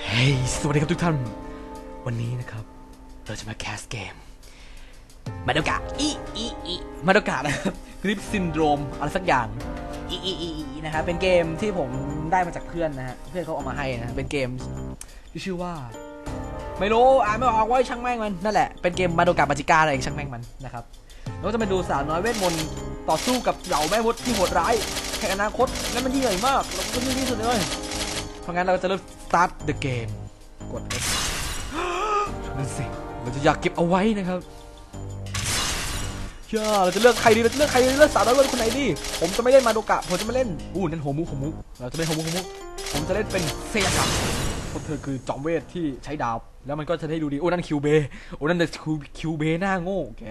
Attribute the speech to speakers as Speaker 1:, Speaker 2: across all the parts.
Speaker 1: เฮ้ย สวัสดีครับทุกท่าน วันนี้นะครับ เราจะมาแคสเกม มาดกะอีอีอีมาดกะนะครับกริปซินโดรมอะไรสักอย่างอีอีอีอีนะครับเป็นเกมที่ผมได้มาจากเพื่อนนะฮะ เพื่อนเขาเอามาให้นะ เป็นเกมที่ชื่อว่า ไม่รู้ อ่านไม่ออกว่าช่างแม่งมัน นั่นแหละ เป็นเกมมาดกะมาจิกาอะไรช่างแม่งมันนะครับเราจะมาดูสาวน้อยเวทมนต์ต่อสู้กับเหล่าแม่มดที่โหดร้ายแห่งอนาคตและมันยิ่งใหญ่มาก เราก็ยิ่งที่สุดเลย เพราะงั้นเราจะเริ่ม start the game กด X นั่นสิเราจะอยากเก็บเอาไว้นะครับเชื่อเราจะเลือกใครดีเราจะเลือกใครดีเลือกสาวน้อยเล่นคนไหนดีผมจะไม่เล่นมาโดกะผมจะไม่เล่นอู้นั่นโฮมุโฮมุเราจะเล่นโฮมุโฮมุผมจะเล่นเป็นเซยากะเพราะเธอคือจอมเวทที่ใช้ดาบแล้วมันก็จะได้ดูดีโอ้นั่นคิวเบโอ้นั่นคิวคิวเบหน้าโง่แก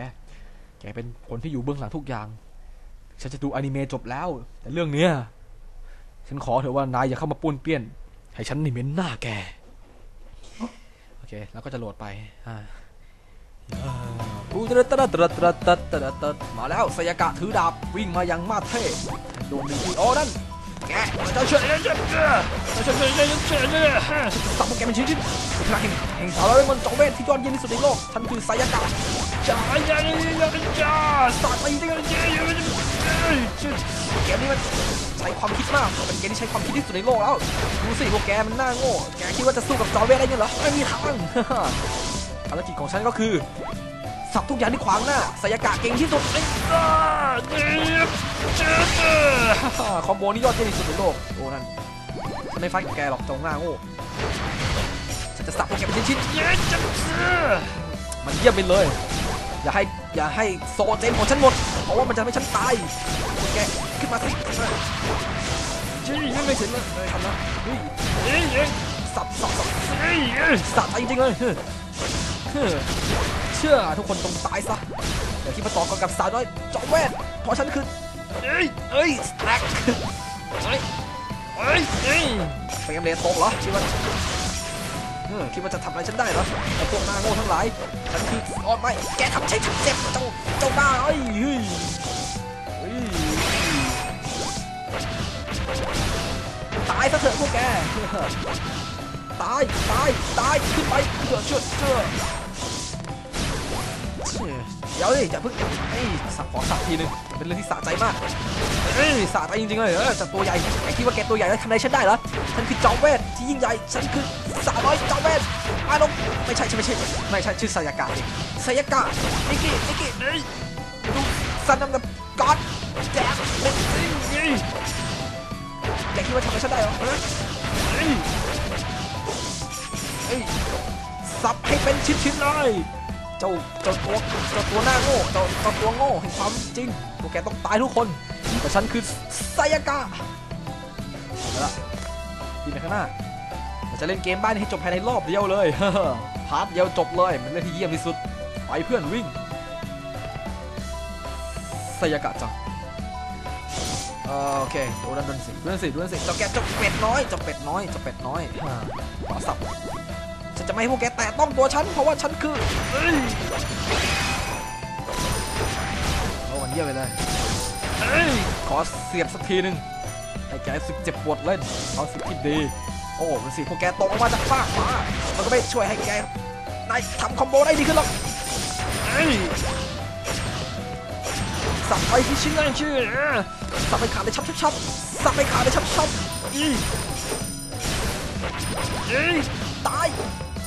Speaker 1: แกเป็นคนที่อยู่เบื้องหลังทุกอย่าง ฉันจะดูอนิเมะจบแล้ว แต่เรื่องเนี้ยฉันขอเถอะว่านายอย่าเข้ามาป้วนเปี้ยน ให้ฉันนี่เหม็นหน้าแก โอเค แล้วก็จะโหลดไปอ่าตระตระตระตระตระตระตระมาแล้วสยากะถือดาบวิ่งมาอย่างมาเท่โดนหนึ่งทีโอ้นั่นแกเจ้าเชื่อเจ้าเชื่อเจ้าเชื่อเจ้าเชื่อเจ้าเชื่อเจ้าเชื่อสับพวกแกเป็นชิ้นชิ้นพลังแห่งสาวร้อยมนต์จอมเวทที่ยอดเยี่ยมที่สุดในโลกฉันคือสยากะจ้าจ้าจ้าจ้าสาดไปได้กัน เกมนี้มันใช้ความคิดมากเป็นเกมที่ใช้ความคิดที่สุดในโลกแล้ว ดูสิพวกแกมันน่าโง่ แกคิดว่าจะสู้กับจอร์เวได้ยังเหรอ ไม่มีทางภารกิจของฉันก็คือ สับทุกอย่างที่ขวางหน้าสยากะเก่งที่สุดคอมโบนี้ยอดเยี่ยมที่สุดในโลก โอ้นั่นฉันไม่ฟัดกับแกหรอกจงหน้าโง่ ฉันจะสับพวกแกเป็นชิ้นๆมันเยี่ยมไปเลย อย่าให้อย่าให้โซเจนของฉันหมด เพราะว่ามันจะทำให้ฉันตาย แกขึ้นมาสิจี้ยังไม่เสร็จเลยเลยทำนะเฮ้ยเฮ้ยเฮ้ยสับสับสับเฮ้ยเฮ้ยสับจริงๆเลยเฮ้ยเฮ้ยเชื่อทุกคนต้องตายซะเดี๋ยวคิดมาต่อกันกับสาวน้อยจอมเวทเพราะฉันคือเอ้ยเอ้ยสแต็กเอ้ยเอ้ยเอ้ยเฟรมเรทตกเหรอคิดว่าเออ คิดว่าจะทำอะไรฉันได้เหรอไอ้พวกหน้าโง่ทั้งหลายฉันคือออนไม่แกทำใช้ฉันเจ็บเจ้าเจ้าบ้าเอ้ฮ้ยเฮ้ยตายซะเถอะพวกแกตายตายตายขึ้นไปเชื่อชื่อเชื่อเชื่อเดี๋ยวดิอย่าเพิ่งเอ้สับขอสับทีนึง เป็นเรื่องที่สะใจมากเอ้ยสะใจจริงๆเลยเออแต่ตัวใหญ่แกคิดว่าแกตัวใหญ่แล้วทำอะไรฉันได้เหรอฉันคือจอมเวทที่ยิ่งใหญ่ฉันคือสาวน้อยจอมเวทอาลงไม่ใช่ใช่ไม่ใช่ไม่ใช่ชื่อสายากะสิสายากะนิกกี้นิกกี้เอ้ยดูซันน้ำกับก๊อดแจ๊บเล่นซิงนี่แกคิดว่าทำอะไรฉันได้เหรอฮะเฮ้ยเฮ้ยสับให้เป็นชิ้นๆเลย เจ้าเจ้าตัวเจ้าตัวหน้าโง่เจ้าเจ้าตัวโง่แห่งความจริงพวกแกต้องตายทุกคนแต่ฉันคือไซยากะเอาละดีไปข้างหน้าเราจะเล่นเกมบ้านให้จบภายในรอบเดียวเลยพาร์ทเดียวจบเลยมันเล่นที่เยี่ยมที่สุดไปเพื่อนวิ่งไซยากะจังโอเคโดนดันสิดูนั่นสิดูนั่นสิเจ้าแกเจ้าเป็ดน้อยเจ้าเป็ดน้อยเจ้าเป็ดน้อยอ่าขวาสับ ฉันจะไม่ให้พวกแกแตะต้องตัวฉัน เพราะว่าฉันคือเอ้ยโอ้มันเยี่ยมไปเลย ขอเสียบสักทีหนึ่งให้แกสึกเจ็บปวดเล่นเอาสิที่ดี โอ้มันสิพวกแกตกลงมาจากฟากฟ้ามันก็ไม่ช่วยให้แกนายทำคอมโบได้ดีขึ้นหรอกสับไปที่ชิ้นนั่นชื่อสับไปขาดเลยชับชับชับสับไปขาดเลยชับชับอีเอ้ยตาย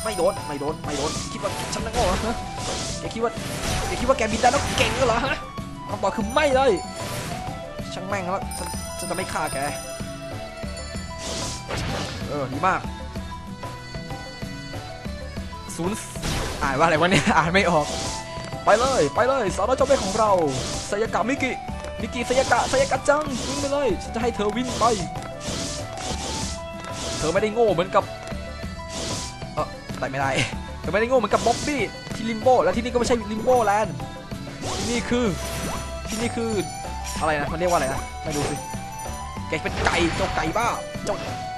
Speaker 1: ไม่โดนไม่โดนไม่โดนคิดว่าฉันน่ะโง่เหรอฮะแกคิดว่าแกคิดว่าแกบินได้แล้วเก่งเหรอฮะคำตอบคือไม่เลยช่างแม่งแล้วฉันฉันจะไม่ฆ่าแกเออดีมากศูนย์อ่านว่าอะไรวะเนี่ยอ่านไม่ออก ไปเลยไปเลยสาวน้อยเจ้าแม่ของเราสยากะมิกิมิกิสยากะสยากะจังวิ่งไปเลยฉันจะให้เธอวิ่งไป เธอไม่ได้โง่เหมือนกับ เออแต่ไม่ได้แต่ไม่ได้โง่เหมือนกับบ๊อบบี้ที่ลิมโบและที่นี่ก็ไม่ใช่ลิมโบแลนด์ที่นี่คือที่นี่คืออะไรนะมันเรียกว่าอะไรนะไม่รู้สิแกเป็นไก่เจ้าไก่บ้าเจ้า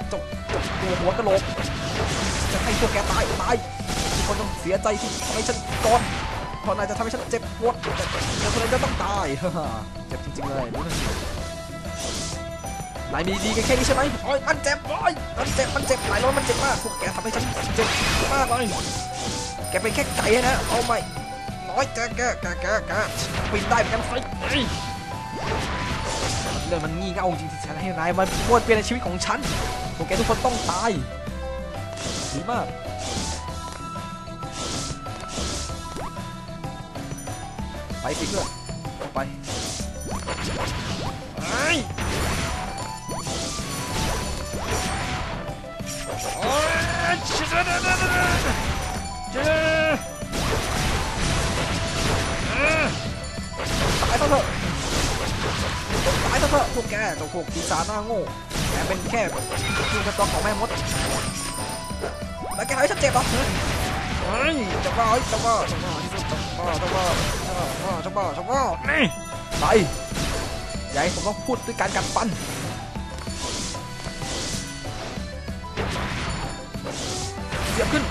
Speaker 1: เจ้าเจ้าตัวหัวกระโหลกจะให้พวกแกตายตายทุกคนต้องเสียใจที่ทำให้ฉันก่อนเพราะนายจะทำให้ฉันเจ็บปวดแต่คนนั้นจะต้องตายเจ็บจริงๆเลยรู้ นายมีดีกันแค่นี้ใช่ไหมโอ้ยมันเจ็บโอ้ยมันเจ็บ มันเจ็บหลายร้อยมันเจ็บมากพวกแกทำให้ฉันเจ็บมากเลยแกเป็นแค่ไก่นะโอ้ไม่น้อยแกแกแกแกแกปีนได้เหมือนกันไฟเรื่องมันงี่เง่าจริงที่ฉันให้นายมาบ้วนเปลี่ยนในชีวิตของฉันพวกแกทุกคนต้องตายดีมากไปสิเพื่อนไปไอ้ ตายซะเถอะตายซะเถอะพวกแกเจ้าพวกปีศาจหน้าโง่แกเป็นแค่ลูกกระตัวของแม่มดแล้วแกทำให้ฉันเจ็บเหรอเฮ้ยเจ้าบ้าเฮ้ยเจ้าบ้าเจ้าบ้าที่สุดเจ้าบ้าเจ้าบ้าเจ้าบ้าเจ้าบ้าเจ้าบ้านี่ไปอย่าให้ผมต้องพูดด้วยการกัดฟัน สียบขึ้น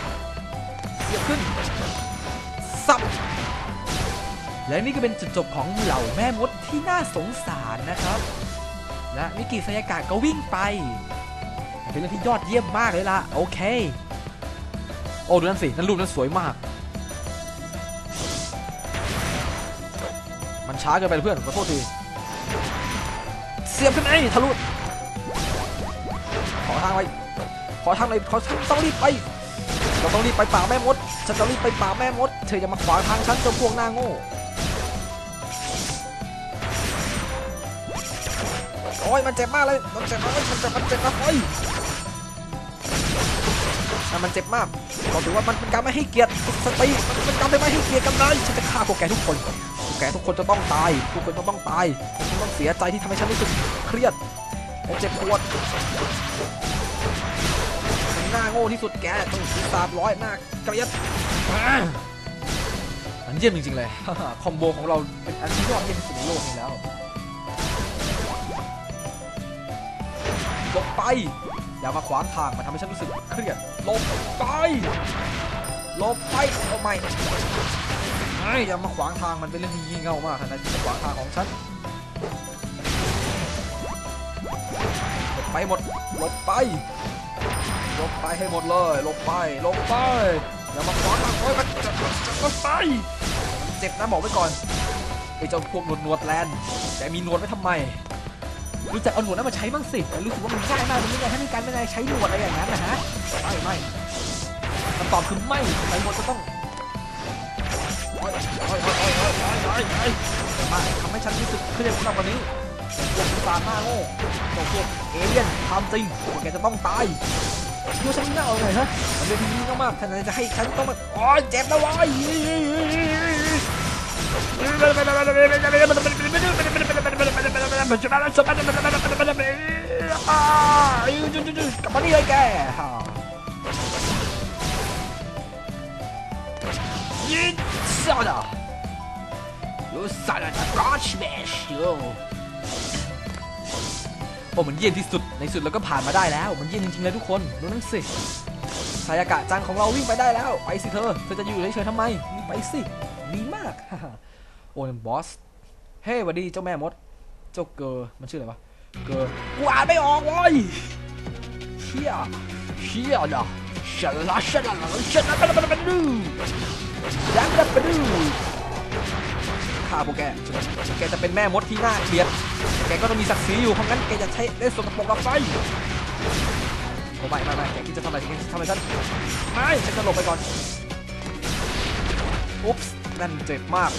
Speaker 1: เสียบขึ้น สับ และนี่ก็เป็นจุดจบของเหล่าแม่มดที่น่าสงสารนะครับ และมิกิสยากะก็วิ่งไป เป็นเรื่องที่ยอดเยี่ยมมากเลยล่ะ โอเค โอ้ดูนั่นสิ นั่นรูปนั้นสวยมาก มันช้าเกินไปเพื่อนขอโทษที เสียบขึ้นไอ้ทะลุ ขอทางไว้ขอทางเลยขอทางต้องรีบไป เราต้องรีบไปป่าแม่มด ฉันต้องรีบไปป่าแม่มด เธอจะมาขวางทางฉันจ้าพวกหน้าโง่ โอ้ยมันเจ็บมากเลย มันเจ็บมากเลยมันเจ็บมันเจ็บนะโอ้ยมันเจ็บมากก็ถือว่ามันเป็นการไม่ให้เกียรติสตรีมันเป็นการไม่ให้เกียรติกันเลยฉันจะฆ่าพวกแกทุกคนพวกแกทุกคนจะต้องตายทุกคนจะต้องตายทุกคนต้องเสียใจที่ทำให้ฉันรู้สึกเครียดเจ็บปวด หน้าโง่ที่สุดแกต้องปีศาจร้อยหน้าเกลียดอันเยี่ยมจริงๆเลย คอมโบของเราเป็นอันที่ยอดเยี่ยมที่สุดในโลกนี้แล้วลบไป อย่ามาขวางทางมันทำให้ฉันรู้สึกเครียดลบไปลบไปโอ้ไม่ไอ้ยอย่ามาขวางทางมันเป็นเรื่องที่งี่เง่ามากนะที่ขวางทางของฉันหลบไปหมดหลบไป ลบไปให้หมดเลยลบไปลบไปอย่ามาคว้ามาคว้ามาจับจะมันไปเจ็บนะบอกไว้ก่อนไอ้เจ้าพวกหนวดหนวดแลนแต่มีหนวดไว้ทำไมรู้จักเอาหนวดนั้นมาใช้บ้างสิแต่รู้สึกว่ามันง่ายมากมันไม่ง่ายให้มีการไม่ได้ใช้หนวดอะไรอย่างนั้นนะฮะไม่ไม่คำตอบคือไม่ไอ้หมดจะต้องมาทำให้ฉันรู้สึกเครียดสำหรับวันนี้พวกปีศาจหน้าโง่พวกเอเลี่ยนความจริงพวกแกจะต้องตาย ดูฉันหน้าเอาหน่อยฮะมันเป็นที่นี่มากๆท่านจะให้ฉันต้องมาโอ้ยเจ็บนะวายกลับมานี่เลยแกยิงซาดายูซาดาจะกอชเบชโย โอ้มันเยี่ยมที่สุดในสุดเราก็ผ่านมาได้แล้ว มันเยี่ยมจริงๆเลยทุกคนดูนั่นสิสายอากาศจังของเราวิ่งไปได้แล้ว ไปสิเธอเธอจะอยู่เฉยๆทำไมไปสิดีมากโอ้ยบอสเฮ้ยวัดดีเจ้าแม่มด เจ้าเกอร์มันชื่ออะไรวะเกอร์กูอ่านไม่ออกเว้ยเชี่ยเชี่ยนะฉันละฉันละฉันละฉันละฉันละดูฉันละดู ฆ่าพวกแก แกจะเป็นแม่มดที่น่าเกลียด แกก็ต้องมีศักดิ์ศรีอยู่ เพราะงั้นแกจะใช้ได้สกปรกกับไฟโอ้ไม่ไม่ไม่แกคิดจะทำอะไรแกคิดจะทำอะไรฉันไม่ฉันจะหลบไปก่อน อุ๊บส์นั่นเจ็บมาก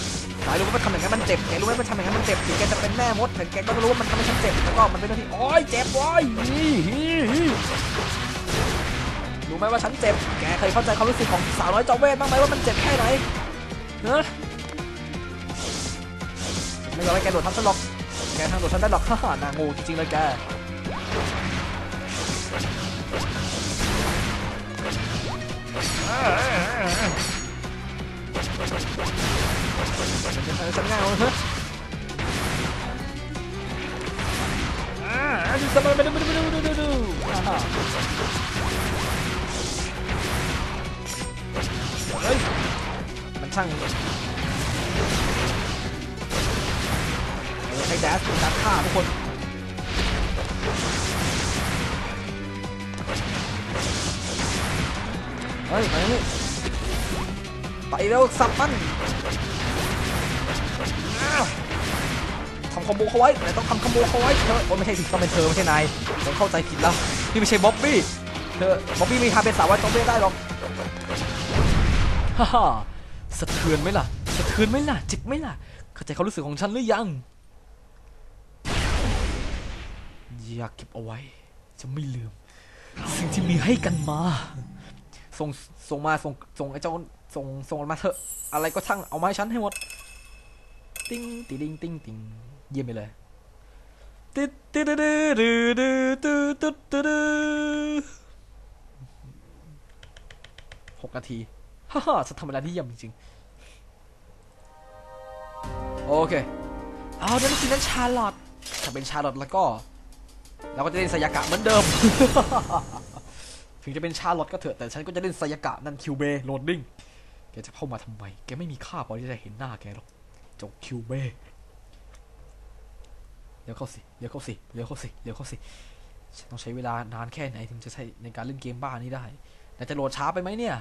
Speaker 1: สายรู้ว่ามันทำอย่างนั้นมันเจ็บแกรู้ไหมมันทำอย่างนั้นมันเจ็บถึงแกจะเป็นแม่มดแต่แกก็ไม่รู้ว่ามันทำให้ฉันเจ็บแล้วก็มันเป็นเรื่องที่โอ๊ยเจ็บโว้ยรู้ไหมว่าฉันเจ็บ แกเคยเข้าใจความรู้สึกของสาวน้อยจอมเวทบ้างไหมว่ามันเจ็บแค่ไหนเนอะ ไม่ยอมให้แกโดดทับฉันหรอกแกทางโดดฉันได้หรอกฮ่าฮ่านางูจริงๆเลยแกฉันง่ายเลยเฮ้ยอ่าดูสบายไปดูดูดูดูดูดูเฮ้ยมันช่าง ช้แดชในการฆ่าทุกคนเฮ้ยไปนี่ไปแล้วสับมันทำคอมโบเขาไว้แต่ต้องทำคอมโบเขาไว้เธอโอ้ไม่ใช่สิต้องเป็นเธอไม่ใช่นายผมเข้าใจผิดแล้วนี่ไม่ใช่บ๊อบบี้เธอบ๊อบบี้มีทาเป็นสาวไว้ต้องไม่ได้หรอกฮ่าฮ่าสะเทือนไหมล่ะสะเทือนไหมล่ะเจ็บไหมล่ะเข้าใจความรู้สึกของฉันหรือยัง อยากเก็บเอาไว้ จะไม่ลืม สิ่งที่มีให้กันมา ส่งส่งมาส่งส่งไอ้เจ้าส่งส่งมาเถอะ อะไรก็ช่างเอามาให้ฉันให้หมด ติ้งติดิ้งติ้งติ้งเยี่ยมไปเลยติดติดติดติดติดติดดหกนาทีฮ่าฮ่าจะทำเวลาที่เยี่ยมจริงโอเค เอาดันสินนั้นชาร์ลอตถ้าเป็นชาร์ลอตแล้วก็ เราก็จะเล่นสยากะเหมือนเดิม ถึงจะเป็นชาลอตก็เถอะแต่ฉันก็จะเล่นสยากะนั่นคิวเบโหลดดิ้งแกจะเข้ามาทำไม แกไม่มีค่าพอที่จะเห็นหน้าแกหรอกจกคิวเบเดี๋ยวเข้าสิเดี๋ยวเข้าสิเดี๋ยวเข้าสิเดี๋ยวเข้าสิฉันต้องใช้เวลานานแค่ไหนถึงจะใช้ในการเล่นเกมบ้านี้ได้แต่จะโหลดช้าไปไหมเนี่ย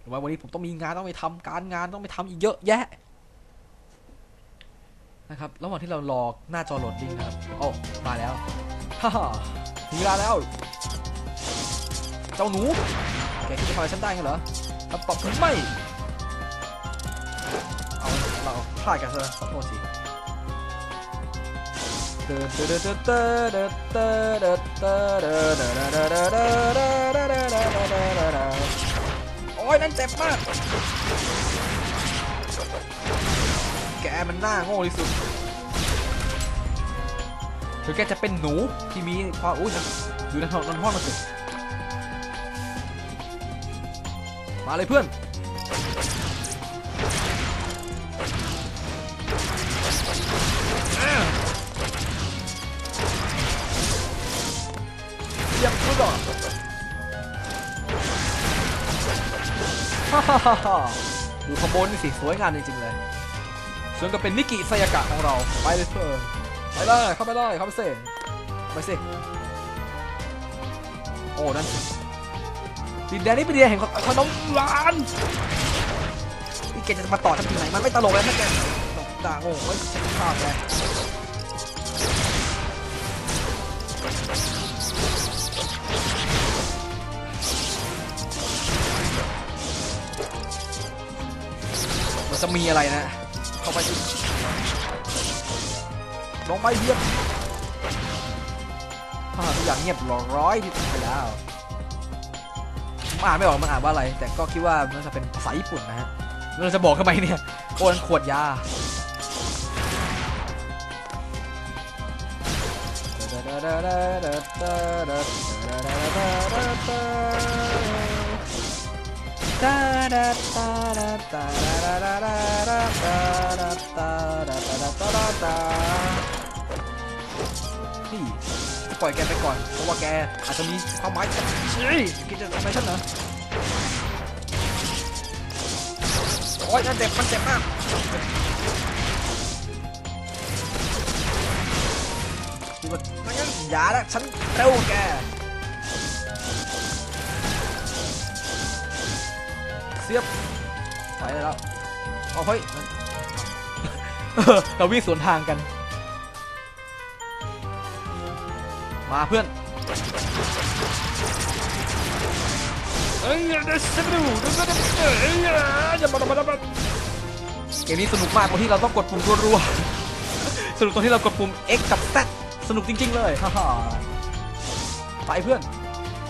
Speaker 1: หรือว่าวันนี้ผมต้องมีงานต้องไปทำการงานต้องไปทำอีกเยอะแยะ นะครับ ระหว่างที่เรารอหน้าจอโหลดดิ้งนะครับ โอ้มาแล้วฮ่าฮ่าถึงเวลาแล้ว เจ้าหนู แกคิดจะทำอะไรฉันได้เหรอคำตอบคือไม่ เอาเราพลาดกันซะขอโทษทีโอ้ยนั่นเจ็บมากแกมันหน้ มันน่าโง่ที่สุดถึงแกจะเป็นหนูที่มีความอุ้ยนะอยู่ในห้องนอนห้องมาสิมาเลยเพื่อนเยี่ยมสุดอะฮ่าฮ่าฮ่าฮ่าดูขบวนนี่สิสวยงามจริงๆเลย ส่วนก็เป็นนิกิไซยากะของเรา ไปเลยเพื่อนไปเลยเข้าไปเลยเข้าไปสิไปสิโอ้นั่นดินแดนนี้เป็นดินแดนแห่งขนมหวานนี่แกจะมาต่อทำทีไหนมันไม่ตลกแล้วถ้าแกตกด่าโง่ไม่ข้าวแกมันจะมีอะไรนะ เข้าไปดิลงไปเยียบฮ่าทุกอย่างเงียบร้อยที่ไปแล้วผมอ่านไม่ออกมันอ่านว่าอะไร แต่ก็คิดว่ามันจะเป็นภาษาญี่ปุ่นนะฮะเราจะบอกทำไมเนี่ยโอ้นั่นขวดยา นี่ปล่อยแกไปก่อน เพราะว่าแกอาจจะมีความหมายเฮ้ยแกจะทำไมฉันเหรอโอ้ยนั่นเจ็บมันเจ็บมากดูว่าไม่งั้นอย่าละฉันเร็วกว่าแก เสียบไปแล้วเอาเฮ้ยเราวิ่งสวนทางกัน มาเพื่อนเอ้ยเดี๋ยวฉันดูเดี๋ยวฉันดูเอ้ยอย่ามามามาเกมนี้สนุกมากตรงที่เราต้องกดปุ่มรัวๆสนุกตรงที่เรากดปุ่ม X กับ Z สนุกจริง ๆ เลยฮ่าไปเพื่อน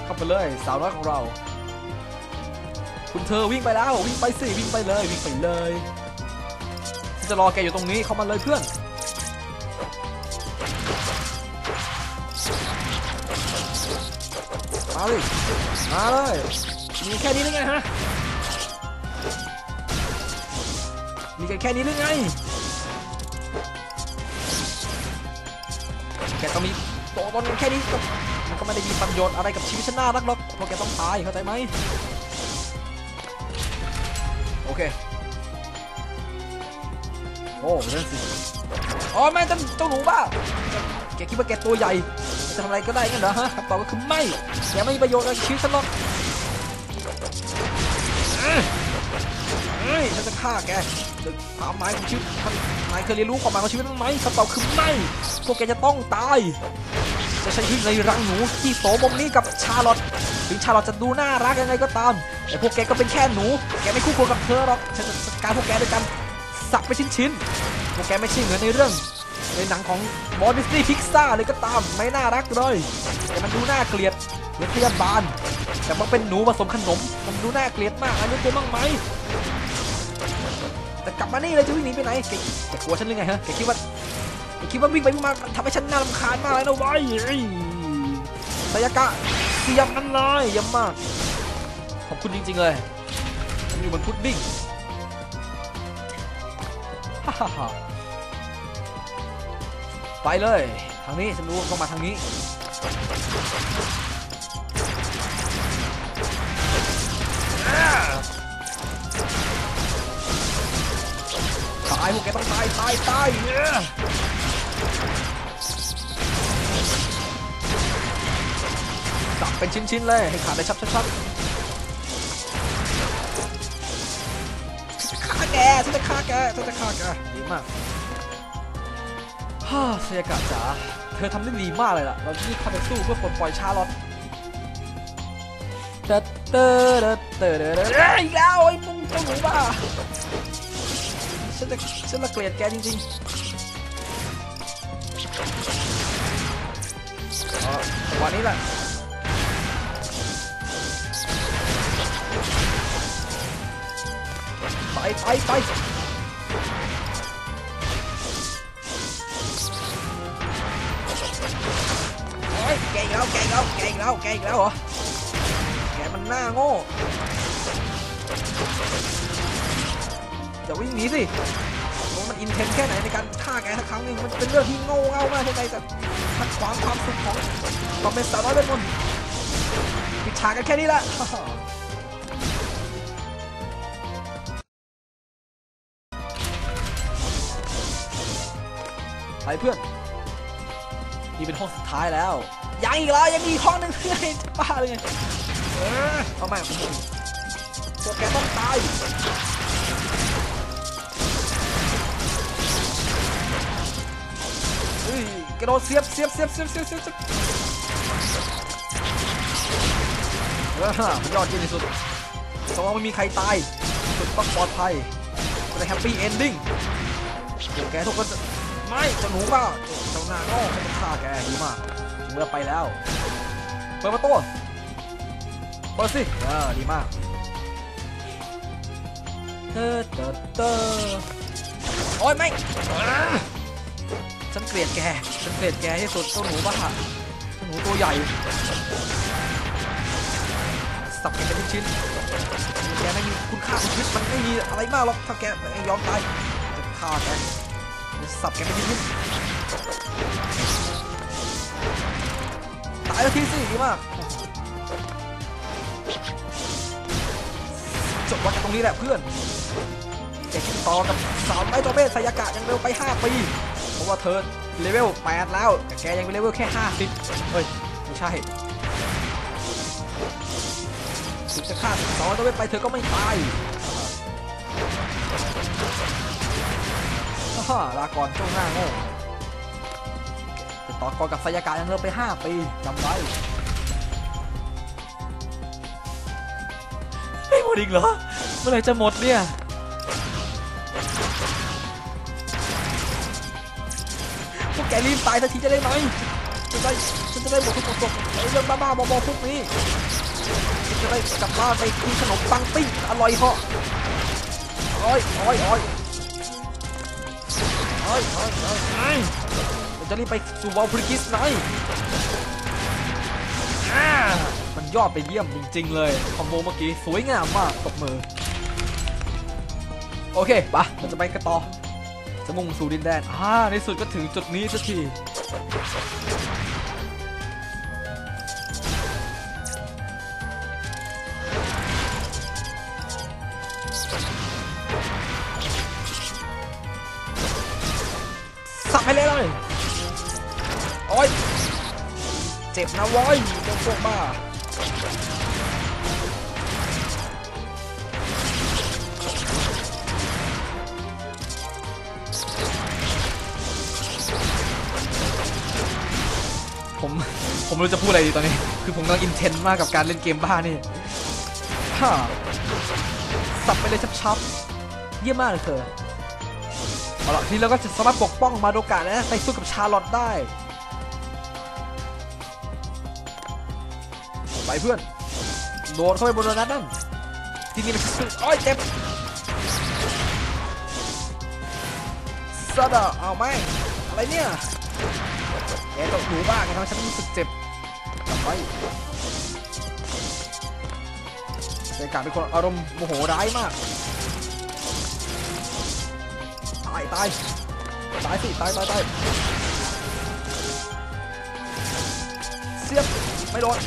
Speaker 1: เข้าไปเลยสาวน้อยของเรา คุณเธอวิ่งไปแล้ววิ่งไปสิวิ่งไปเลยวิ่งไปเลยจะรอแกอยู่ตรงนี้เข้ามาเลยเพื่อนมาเลยมาเลยมีแค่นี้หรือไงฮะมีกันแค่นี้หรือไงแกต้องมีโตตนกันแค่นี้ก็มันก็ไม่ได้มีประโยชน์อะไรกับชีวิตฉันน่ารักหรอกเพราะแกต้องตายเข้าใจไหม โอ้เรื่องสิอ๋อแม่งเจ้าเจ้าหนูบ้าแกคิดว่าแกตัวใหญ่จะทำอะไรก็ได้งั้นเหรอฮะคำตอบก็คือไม่แกไม่มีประโยชน์อะไรชีวิตฉันหรอกเฮ้ยฉันจะฆ่าแกความหมายของชีวิตมันนายเคยเรียนรู้ความหมายของชีวิตบ้างไหมคำตอบคือไม่ พวกแกจะต้องตาย จะใช้ชีวิตในรังหนูที่โสมมนี้กับชาลอตถึงชาลอตจะดูน่ารักยังไงก็ตาม แต่พวกแกก็เป็นแค่หนู แกไม่คู่ควรกับเธอหรอก ฉันจะจัดการพวกแกด้วยกัน สับไปชิ้นๆพวกแกไม่ใช่เหมือนในเรื่อง ในหนังของบอดิสนีย์พิกซ่าเลยก็ตามไม่น่ารักเลยแต่มันดูน่าเกลียดเหมือนพยาบาล แต่มันเป็นหนูผสมขนม มันดูน่าเกลียดมากอันนี้ตัวบ้างไหมแต่กลับมานี่เลยจะวิ่งหนีไปไหนแกกลัวฉันหรือไงฮะแกคิดว่าแกคิดว่าวิ่งไปวิ่งมาทำให้ฉันน่ารำคาญมากเลยนะว้ยเอ้ยสายากะเสียบนั่นเลยยี่ยมากขอบคุณจริงๆเลยมอยู่บนพุดดิ้ง ไปเลย ทางนี้ฉันรู้ต้องมาทางนี้ตายพวกแกต้องตายตายตายเย้สับเป็นชิ้นๆเลยให้ขาดได้ชับชับ แกฉันจะฆ่าแกฉันจะฆ่าแกดีมากฮ่าเซียกะจ๋าเธอทำได้ดีมากเลยล่ะ เราจะรีบเข้าไปสู้เพื่อปลดปล่อยชาลอตเตอเตอเตอเตอเตอเตอเอ้ยอีกแล้วไอ้ปุ้งเจ้าหนูบ้าฉันจะฉันละเกลียดแกจริงๆอ๋อจังหวะนี้แหละ ไปไปไปโอ้ยแกอีกแล้วแกอีกแล้วแกอีกแล้วแกอีกแล้วเหรอแกมันหน้าโง่อย่าวิ่งหนีสิว่ามันอินเทนแค่ไหนในการฆ่าแกสักครั้งหนึงมันเป็นเรื่องที่โง่เง่ามากใช่ไหมแต่ขัดขวางความสุขของความเป็นสาวน้อยเป็นมนปิดฉากกันแค่นี้ละ ไปเพื่อน นี่เป็นห้องสุดท้ายแล้ว ยังอีกแล้วยังมีห้องนึงไงจะบ้าเลยไงเอาใหม่ผมพวกแกต้องตายเฮ้ยกระโดดเสียบเสียบเสียบเสียบเสียบเสียบเสียบเออยอดเยี่ยมที่สุดสมองไม่มีใครตายสุดต้องปลอดภัยจะได้แฮปปี้เอนดิ้งเดี๋ยวแกทุกคน ไม่เจ้าหนูบ้าเจ้าหน้าโง่ไม่ฆ่าแกดีมากถึงเวลาไปแล้ว เปิดประตูเปิดสิเออดีมากเตอเตอเตอโอ้ยไม่ฉันเกลียดแก ฉันเกลียดแกที่สุดเจ้าหนูบ้าเจ้าหนูตัวใหญ่ สับแกเป็นชิ้น แกไม่มีคุณค่าของชีวิตมันไม่มีอะไรมากหรอกถ้าแกไม่ยอมตายจะฆ่าแก สับแกเป็นชิ้นๆตายแล้วทีสิดีมากจบวันกันตรงนี้แหละเพื่อนแกคิดต่อกับสาวไม้ตัวเบสสายากะยังเร็วไป 5 ปี เพราะว่าเธอเลเวล 8 แล้ว แต่แกยังเป็นเลเวลแค่ 50 เฮ้ย ไม่ใช่ถึงจะฆ่าสองตัวไปเธอก็ไม่ตาย ฮ่าลาก่อนช่วงหน้าโง่ติดต่อกรกับสายากายังเลิกไป 5 ปีจำไว้ไม่หมดอีกเหรอ เมื่อไหร่จะหมดเนี่ยพวกแกรีบตายสักทีจะได้ไหมจะได้ฉันจะได้หมดทุกคนไอ้เรื่องบ้าๆบอๆพวกนี้ฉันจะได้กลับบ้านไปกินขนมปังปิ้งอร่อยเหาะโอ้ยโอ้ยโอ้ย โอ้ยโอ้ยโอ้ยไอ้เราจะรีบไปสู่วอลพริกิสหน่อยมันยอดไปเยี่ยมจริงๆเลย คอมโบเมื่อกี้สวยงามมากตบมือ โอเคปะเราจะไปกันต่อจะมุ่งสู่ดินแดนอ่าในสุดก็ถึงจุดนี้สักที เจ็บนะวอยเจ้าพวกบ้าผมผมรู้จะพูดอะไรดีตอนนี้ คือผมกำลังอินเทนมากกับการเล่นเกมบ้านี่ฮ่าสับไปเลยชับๆเยี่ยมมากเลยเธอเอาละทีนี้เราก็จะสามารถปกป้องมาโดกาและไปสู้กับชาลอตได้ เพื่อน โดนเข้าไปบนนั้นนั่นที่นี่มันคือโอ้ยเจ็บซาดาเอาไหมอะไรเนี่ยแกต้องหนูบ้าแกทำฉันรู้สึกเจ็บกลับไปเซกาเป็นคนอารมณ์โมโหร้ายมาก ตายตายตายสิตายตายตายเสียบไม่โดน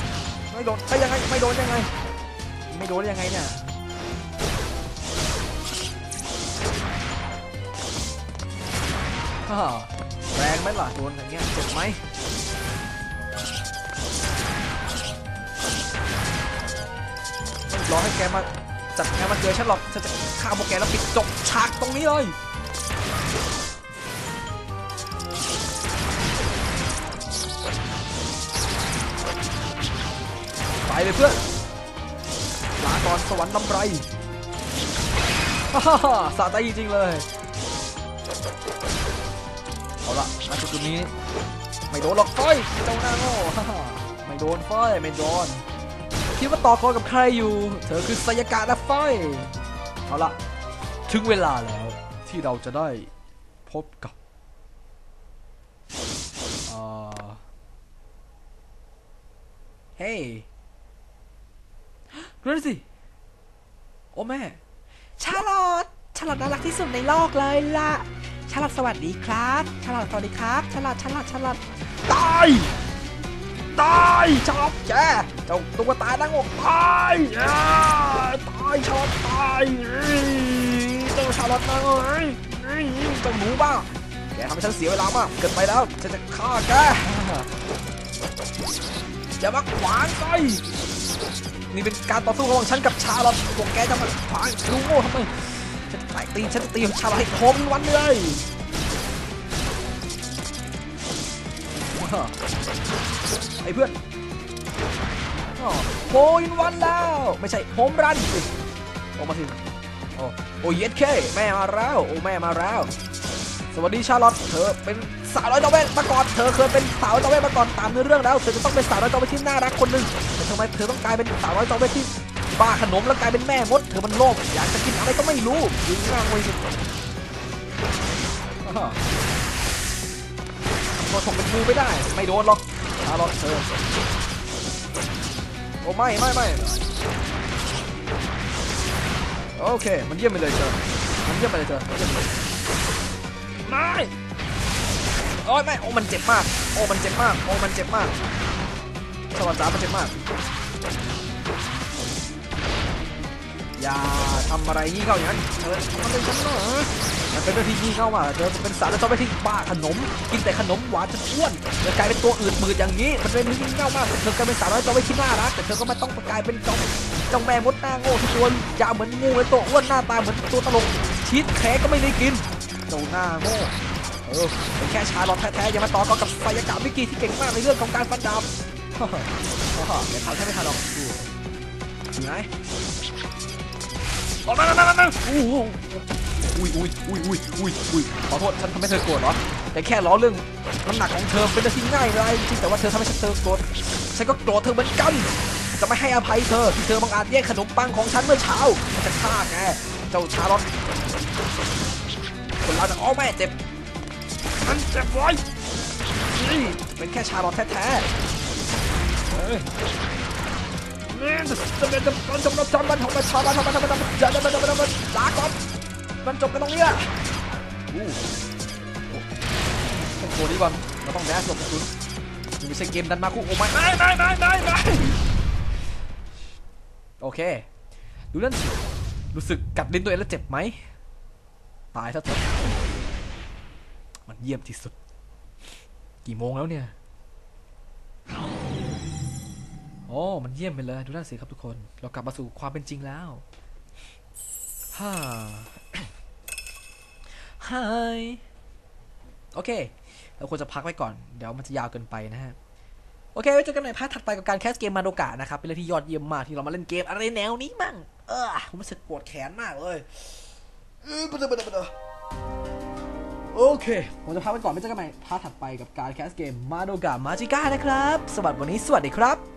Speaker 1: ไม่โดนไปยังไงไม่โดนยังไง ไม่โดนยังไงเนี่ยฮ่าแรงไหมล่ะโดนอย่างเงี้ยเจ็บไหมรอให้แกมาจัดแกมาเจอฉันหรอกฉันจะฆ่าพวกแกแล้วปิดจบฉากตรงนี้เลย เลยเพื่อนลาก่อนสวรรค์ลำไรฮ่าฮ่าฮ่าสะใจจริงๆเลยเอาละมาจุดนี้ ไม่โดนหรอกฟ้อยเจ้าหน้าโง่ไม่โดนฟ้อยไม่โดนคิดว่าต่อกรกับใครอยู่ เธอคือไซยากะนะฟ้อยเอาละถึงเวลาแล้วที่เราจะได้พบกับเฮ้ย ดูนั่นสิ โอ้แม่
Speaker 2: ชาลอตชาลอตน่ารักที่สุดในโลกเลยล่ะ ชาลอตสวัสดีครับ ชาลอตสวัสดีครับ ชาลอตชาลอตชาลอต
Speaker 1: ตาย ตายชอบแกเจ้าตุ๊กตานั่งอกตายอ่าตายชอบตายอื้อเจ้าชาลอตนะเอ้ยอื้อเจ้าหนูบ้าแกทำให้ฉันเสียเวลามากเกินไปแล้ว ฉันจะฆ่าแกอย่ามาขวางไก นี่เป็นการต่อสู้ระหว่างฉันกับชาลอตพวกแกจะมาขวางรู้โง่ทำไมฉันจะต่ตีฉันจะตีชาลอตให้คมวันเลยไอ้เพื่อนอ้โฮอินวันแล้ว ไม่ใช่โฮมรันออกมาสิโอ้โอ้เย็ดเคแม่มาแล้วโอ้แม่มาแล้ว สวัสดีชาลอตเธอเป็นสาวน้อยจอมเวทมาก่อนเธอเคยเป็นสาวน้อยจอมเวทมาก่อนตามเนื้อเรื่องแล้วเธอจะต้องเป็นสาวน้อยจอมเวทที่น่ารักคนหนึ่ง ทำไมเธอต้องกลายเป็นสาวน้อยจอมเวทที่บ้าขนมแล้วกลายเป็นแม่มด เธอมันโลภอยากจะกินอะไรก็ไม่รู้ยิงง่างไว้สิอ้าวพอถกเป็นงูไม่ได้ ไม่โดนหรอกชาลอตเธอโอ้ไม่ไม่ไม่โอเค มันเยี่ยมไปเลยเธอมันเยี่ยมไปเลยเธอมันเยี่ยมไปเลยไม่โอ้ยไม่โอ้มันเจ็บมาก โอ้มันเจ็บมาก โอ้มันเจ็บมาก สวัสดีมันเจ็บมากอย่าทำอะไรงี้เข้าอย่างนั้นเธอมันเป็นฉันเหรอมันเป็นเรื่องที่งี้เข้าว่าเธอเป็นสาวแล้วต้องไปที่บ้าขนม กินแต่ขนมหวานจนอ้วนเธอกลายเป็นตัวอืดมืดอย่างนี้ มันเป็นเรื่องที่เง่ามากแต่เธอกลายเป็นสาวแล้วต้องไปที่น่ารักแต่เธอก็ไม่ต้องกลายเป็นจอมจองแม่มดหน้าโง่ที่ตัวยาวเหมือนงูและตัวอ้วนหน้าตาเหมือนตัวตลกชีสแท้ก็ไม่ได้กินเจ้าหน้าโง่เออเป็นแค่ชาลอตแท้ๆอย่ามาต่อกกับไฟยากามิกี้ที่เก่งมากในเรื่องของการฟันดาบ ฮ่าฮ่าฮ่าอย่าทำให้ไม่ทันหรอกดูไหนออกมามามามาอุ้ยอุ้ยอุ้ยอุ้ยอุ้ยอุ้ยอุ้ยขอโทษฉันทำให้เธอโกรธเหรอแต่แค่ล้อเรื่องน้ำหนักของเธอเป็นเรื่องที่ง่ายเลยจริงแต่ว่าเธอทำให้ฉันเธอโกรธฉันก็โกรธเธอเหมือนกันจะไม่ให้อภัยเธอที่เธอบังอาจแย่งขนมปังของฉันเมื่อเช้าฉันจะฆ่าแกเจ้าชาลอตคนเราจะอ้อแม่เจ็บมันเจ็บไว้นี่เป็นแค่ชาลอตแท้ๆ เฮ้ยนี่จะจะจะมันจบมันทำมันทำมันทำมันทำมันทำมันจะจะจะจะมันลาก่อนมันจบกันตรงนี้แหละอู้โอ้โหนี่วันเราต้องแดชหลบกระสุนนี่ไม่ใช่เกมดันมาคู่โอ้ไม่ไม่ไม่ไม่ไม่ไม่โอเค ดูนั่นสิรู้สึกกัดลิ้นตัวเองแล้วเจ็บไหมตายซะเถอะมันเยี่ยมที่สุด กี่โมงแล้วเนี่ย โอ้ มันเยี่ยมไปเลย ดูนั่นสิครับทุกคน เรากลับมาสู่ความเป็นจริงแล้วฮ่าไฮโอเค เราควรจะพักไว้ก่อน เดี๋ยวมันจะยาวเกินไปนะฮะ โอเคไว้เจอกันในพาร์ทถัดไปกับการแคสเกมมาโดกะนะครับ เป็นเรื่องที่ยอดเยี่ยมมากที่เรามาเล่นเกมอะไรแนวนี้มั่ง เออ ผมรู้สึกปวดแขนมากเลยเออปะเดะปะเดะปะเดะโอเค ผมจะพักไปก่อนไม่เจอกันใหม่พาร์ทถัดไปกับการแคสเกมมาโดกะมาจิก้านะครับ สวัสดีวันนี้สวัสดีครับ